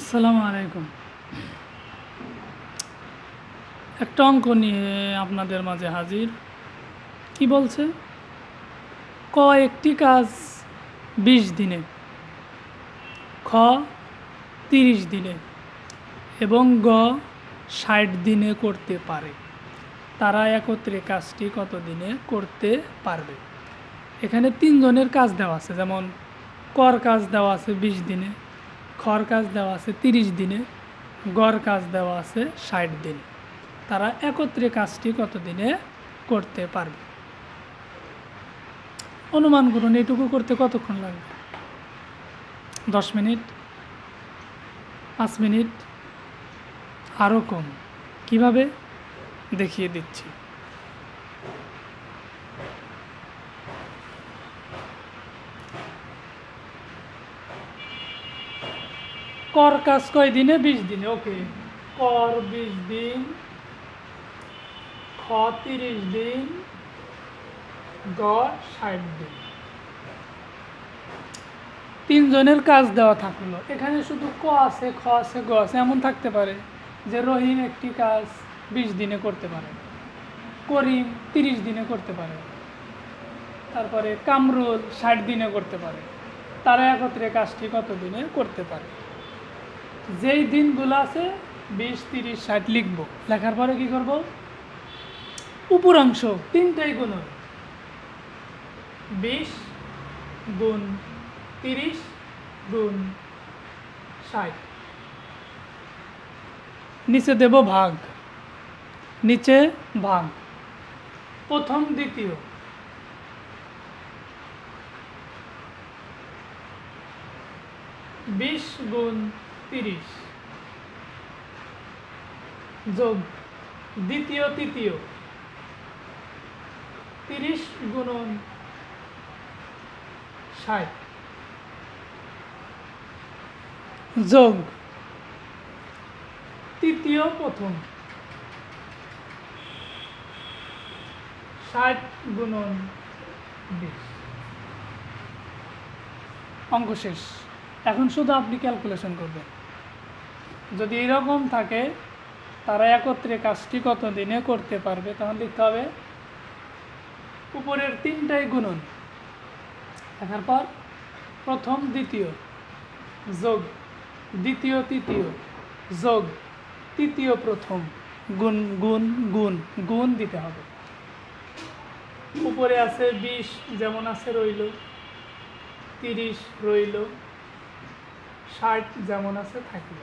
আসসালামু আলাইকুম। একটা অঙ্ক নিয়ে আপনাদের মাঝে হাজির। কি বলছে? ক একটি কাজ বিশ দিনে, খ তিরিশ দিনে এবং গ ষাট দিনে করতে পারে। তারা একত্রে কাজটি কত দিনে করতে পারবে? এখানে তিনজনের কাজ দেওয়া আছে, যেমন কর কাজ দেওয়া আছে বিশ দিনে খর কাজ দেওয়া আছে তিরিশ দিনে, গড় কাজ দেওয়া আছে ষাট দিনে। তারা একত্রে কাজটি কত দিনে করতে পারবে? অনুমান করুন এটুকু করতে কতক্ষণ লাগবে? দশ মিনিট? পাঁচ মিনিট? আরও কম। কীভাবে? দেখিয়ে দিচ্ছি। কর কাজ কয় দিনে? বিশ দিনে, ওকে। কর বিশ দিন, খ তিরিশ দিন, গ ষাট দিন। তিনজনের কাজ দেওয়া থাকল। এখানে শুধু ক আছে, খ আছে, গ আছে, এমন থাকতে পারে যে রহিম একটি কাজ বিশ দিনে করতে পারে। করিম তিরিশ দিনে করতে পারে। তারপরে কামরুল ষাট দিনে করতে পারে। তারা একত্রে কাজটি কত দিনে করতে পারে? যেই দিনগুলো আছে, বিশ, তিরিশ, ষাট লিখব। লেখার পরে কি করব? উপরাংশ তিনটাই গুণ বিশ গুণ তিরিশ গুণ ষাট। নিচে দেব ভাগ। নিচে ভাগ। প্রথম, দ্বিতীয়। বিশ গুণ তিরিশ। যোগ দ্বিতীয়, তৃতীয়। তিরিশ গুণন ষাট। যোগ তৃতীয়, প্রথম। ষাট গুণন বিশ। অঙ্ক শেষ। এখন শুধু আপনি ক্যালকুলেশন করবেন। যদি এরকম থাকে, তারা একত্রে কাজটি কত দিনে করতে পারবে? তখন লিখতে হবে, উপরের তিনটাই গুণন। লেখার পর, প্রথম, দ্বিতীয়, যোগ, দ্বিতীয়, তৃতীয়, যোগ, তৃতীয়, প্রথম, গুণ গুণ গুণ গুণ দিতে হবে। উপরে আছে বিশ, যেমন আছে রইল, তিরিশ রইল, ষাট, যেমন আছে থাকল।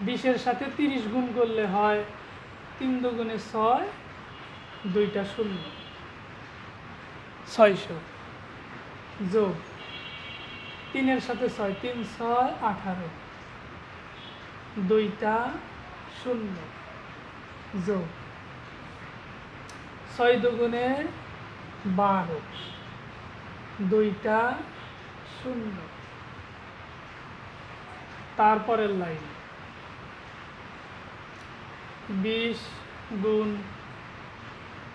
বিশের সাথে তিরিশ গুণ করলে হয় তিন দুগুণে ছয়, দুইটা শূন্য। ছয়শো। যোগ। তিনের সাথে ছয়, তিন, ছয়, আঠারো। দুইটা শূন্য। যোগ। ছয় দুগুণে বারো। দুইটা শূন্য। তারপরের লাইন। বিশ গুণ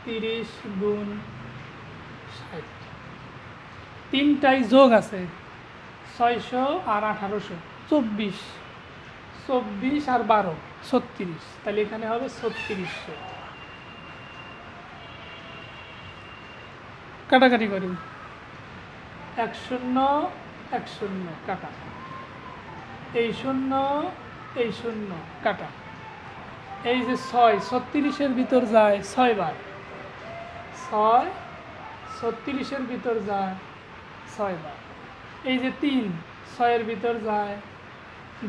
তিরিশ গুণ ষাট। তিনটাই যোগ আছে, ছয়শো আর আঠারোশো, চব্বিশ। চব্বিশ আর বারো, ছত্রিশ। তাহলে এখানে হবে ছত্রিশশো। কাটাকাটি করি। এক শূন্য এক শূন্য, কাটা। এই শূন্য এই শূন্য, কাটা। এই যে ছয়, ছত্রিশের ভিতর যায় ছয় বার ছয়, ছত্রিশের ভিতর যায় ছয় বার এই যে তিন, ছয়ের ভিতর যায়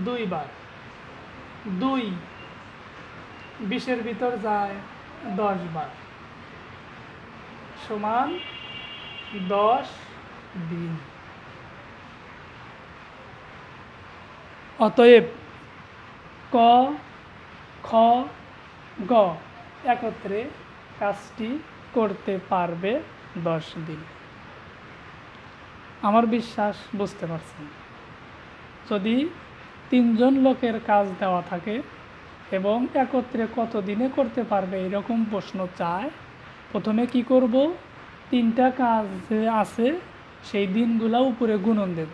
দুই বার দুই, বিশের ভিতর যায় দশ বার সমান দশ দিন। অতএব ক খ, গ একত্রে কাজটি করতে পারবে দশ দিন। আমার বিশ্বাস বুঝতে পারছেন। যদি তিনজন লোকের কাজ দেওয়া থাকে এবং একত্রে কত দিনে করতে পারবে এরকম প্রশ্ন চায়, প্রথমে কি করব? তিনটা কাজ আছে সেই দিনগুলা উপরে গুণন দেব।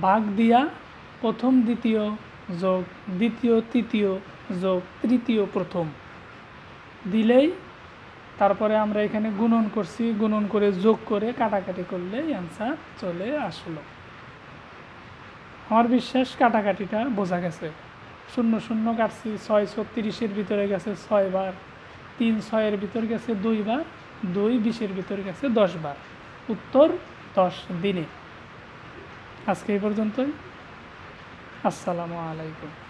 ভাগ দিয়া প্রথম, দ্বিতীয়, যোগ, দ্বিতীয়, তৃতীয় যোগ তৃতীয় প্রথম। দিলেই তারপরে আমরা এখানে গুণন করছি, গুণন করে যোগ করে কাটাকাটি করলে অ্যান্সার চলে আসলো। আমার বিশ্বাস কাটাকাটিটা বোঝা গেছে। শূন্য শূন্য কাটছি, ছয় ছত্রিশের ভিতরে গেছে ছয়বার তিন ছয়ের ভিতর গেছে দুইবার দুই বিশের ভিতর গেছে দশবার উত্তর দশ দিনে। আজকে এই পর্যন্তই। আসসালামু আলাইকুম।